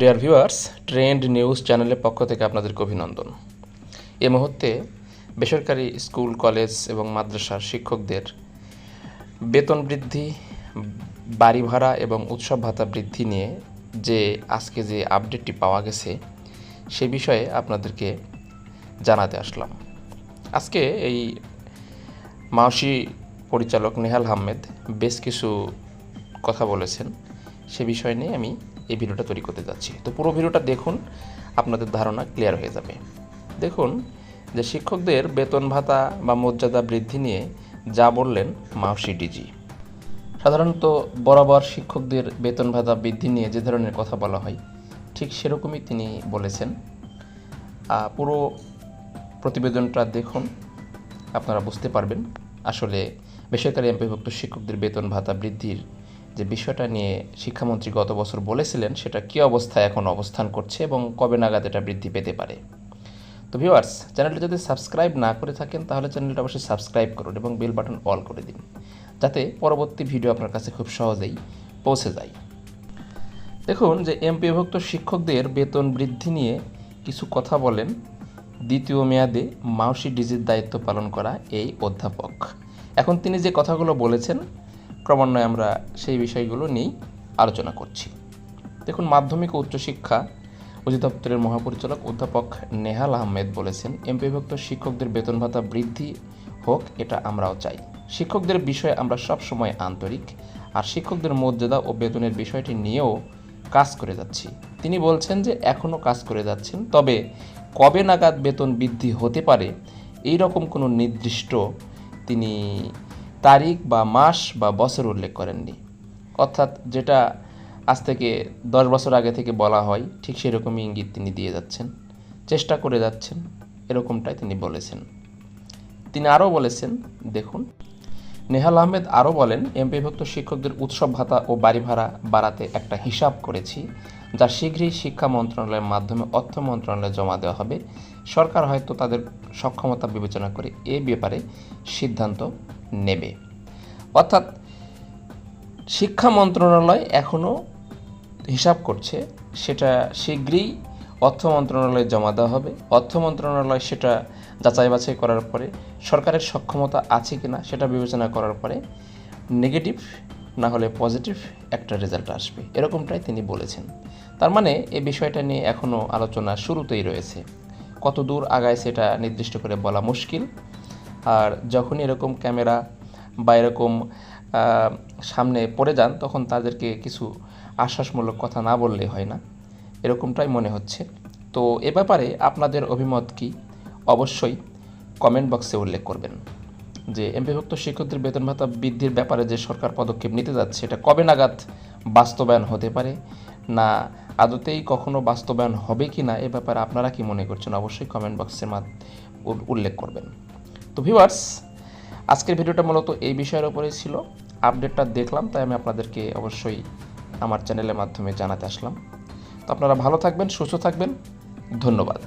Dear viewers trend news চ্যানেলের পক্ষ থেকে আপনাদেরকে অভিনন্দন। এ মুহূর্তে বেসরকারি স্কুল, কলেজ এবং মাদ্রাসার শিক্ষকদের বেতন বৃদ্ধি, বাড়ি ভাড়া এবং উৎসব ভাতা বৃদ্ধি নিয়ে যে আজকে যে আপডেটটি পাওয়া গেছে, সে বিষয়ে আপনাদেরকে জানাতে আসলাম। আজকে এই মাওসি পরিচালক নেহাল আহমেদ বেশ কিছু কথা বলেছেন। সে বিষয় নিয়ে আমি এই ভিডিওটা তৈরি করতে যাচ্ছি। তো পুরো ভিডিওটা দেখুন, আপনাদের ধারণা ক্লিয়ার হয়ে যাবে। দেখুন, যে শিক্ষকদের বেতন ভাতা বা মর্যাদা বৃদ্ধি নিয়ে যা বললেন মাওসি ডিজি সাধারণত বরাবর শিক্ষকদের বেতন ভাতা বৃদ্ধি নিয়ে যে ধরনের কথা বলা হয়, ঠিক সেরকমই তিনি বলেছেন। পুরো প্রতিবেদনটা দেখুন, আপনারা বুঝতে পারবেন। আসলে বেসরকারি এমপিভুক্ত শিক্ষকদের বেতন ভাতা বৃদ্ধির যে বিষয়টা নিয়ে শিক্ষামন্ত্রী গত বছর বলেছিলেন, সেটা কী অবস্থায় এখন অবস্থান করছে এবং কবে নাগাদ এটা বৃদ্ধি পেতে পারে? তো ভিউয়ার্স চ্যানেলটা যদি সাবস্ক্রাইব না করে থাকেন, তাহলে চ্যানেলটা অবশ্যই সাবস্ক্রাইব করুন এবং বেল বাটন অল করে দিন, যাতে পরবর্তী ভিডিও আপনার কাছে খুব সহজেই পৌঁছে যায়। দেখুন যে এমপিভুক্ত শিক্ষকদের বেতন বৃদ্ধি নিয়ে কিছু কথা বলেন। দ্বিতীয় মেয়াদে মাউসি ডিজির দায়িত্ব পালন করা এই অধ্যাপক। এখন তিনি যে কথাগুলো বলেছেন ক্রমান্বয়ে আমরা সেই বিষয়গুলো নিয়েই আলোচনা করছি। দেখুন, মাধ্যমিক ও উচ্চশিক্ষা অধিদপ্তরের মহাপরিচালক অধ্যাপক নেহাল আহমেদ বলেছেন, এমপিভুক্ত শিক্ষকদের বেতন ভাতা বৃদ্ধি হোক, এটা আমরাও চাই। শিক্ষকদের বিষয়ে আমরা সব সময় আন্তরিক, আর শিক্ষকদের মর্যাদা ও বেতনের বিষয়টি নিয়েও কাজ করে যাচ্ছি। তিনি বলছেন যে, এখনও কাজ করে যাচ্ছেন, তবে কবে নাগাদ বেতন বৃদ্ধি হতে পারে, এই রকম কোনো নির্দিষ্ট তিনি তারিখ বা মাস বা বছর উল্লেখ করেননি। অর্থাৎ যেটা আজ থেকে দশ বছর আগে থেকে বলা হয়, ঠিক সেরকমই ইঙ্গিত তিনি দিয়ে যাচ্ছেন। চেষ্টা করে যাচ্ছেন, এরকমটাই তিনি বলেছেন। তিনি আরও বলেছেন, দেখুন, নেহাল আহমেদ আরও বলেন, এমপিভুক্ত শিক্ষকদের উৎসব ভাতা ও বাড়ি ভাড়া বাড়াতে একটা হিসাব করেছি, যা শীঘ্রই শিক্ষা মন্ত্রণালয়ের মাধ্যমে অর্থ মন্ত্রণালয়ে জমা দেওয়া হবে। সরকার হয়তো তাদের সক্ষমতা বিবেচনা করে এ ব্যাপারে সিদ্ধান্ত নেবে। অর্থাৎ শিক্ষা মন্ত্রণালয় এখনও হিসাব করছে সেটা শীঘ্রই অর্থ মন্ত্রণালয়ে জমা দেওয়া হবে। অর্থ মন্ত্রণালয় সেটা যাচাই বাছাই করার পরে সরকারের সক্ষমতা আছে কি না সেটা বিবেচনা করার পরে নেগেটিভ না হলে পজিটিভ একটা রেজাল্ট আসবে। এরকমটাই তিনি বলেছেন। তার মানে এই বিষয়টা নিয়ে এখনও আলোচনা শুরুতেই রয়েছে। কত দূর আগায় সেটা নির্দিষ্ট করে বলা মুশকিল। আর যখন এরকম ক্যামেরা বা এরকম সামনে পড়ে যান, তখন তাদেরকে কিছু আশ্বাসমূলক কথা না বললে হয় না। এরকমটাই মনে হচ্ছে। তো এ ব্যাপারে আপনাদের অভিমত কি? অবশ্যই কমেন্ট বক্সে উল্লেখ করবেন যে, এমপিভুক্ত শিক্ষকদের বেতন ভাতা বৃদ্ধির ব্যাপারে যে সরকার পদক্ষেপ নিতে যাচ্ছে এটা কবে নাগাদ বাস্তবায়ন হতে পারে? না আদতেই কখনো বাস্তবায়ন হবে কি না এ ব্যাপারে আপনারা কি মনে করছেন অবশ্যই কমেন্ট বক্সের উল্লেখ করবেন। তো ভিউয়ার্স আজকের ভিডিওটা মূলত এই বিষয়ের উপরেই ছিল। আপডেটটা দেখলাম, তাই আমি আপনাদেরকে অবশ্যই আমার চ্যানেলের মাধ্যমে জানাতে আসলাম। তো আপনারা ভালো থাকবেন, সুস্থ থাকবেন। ধন্যবাদ।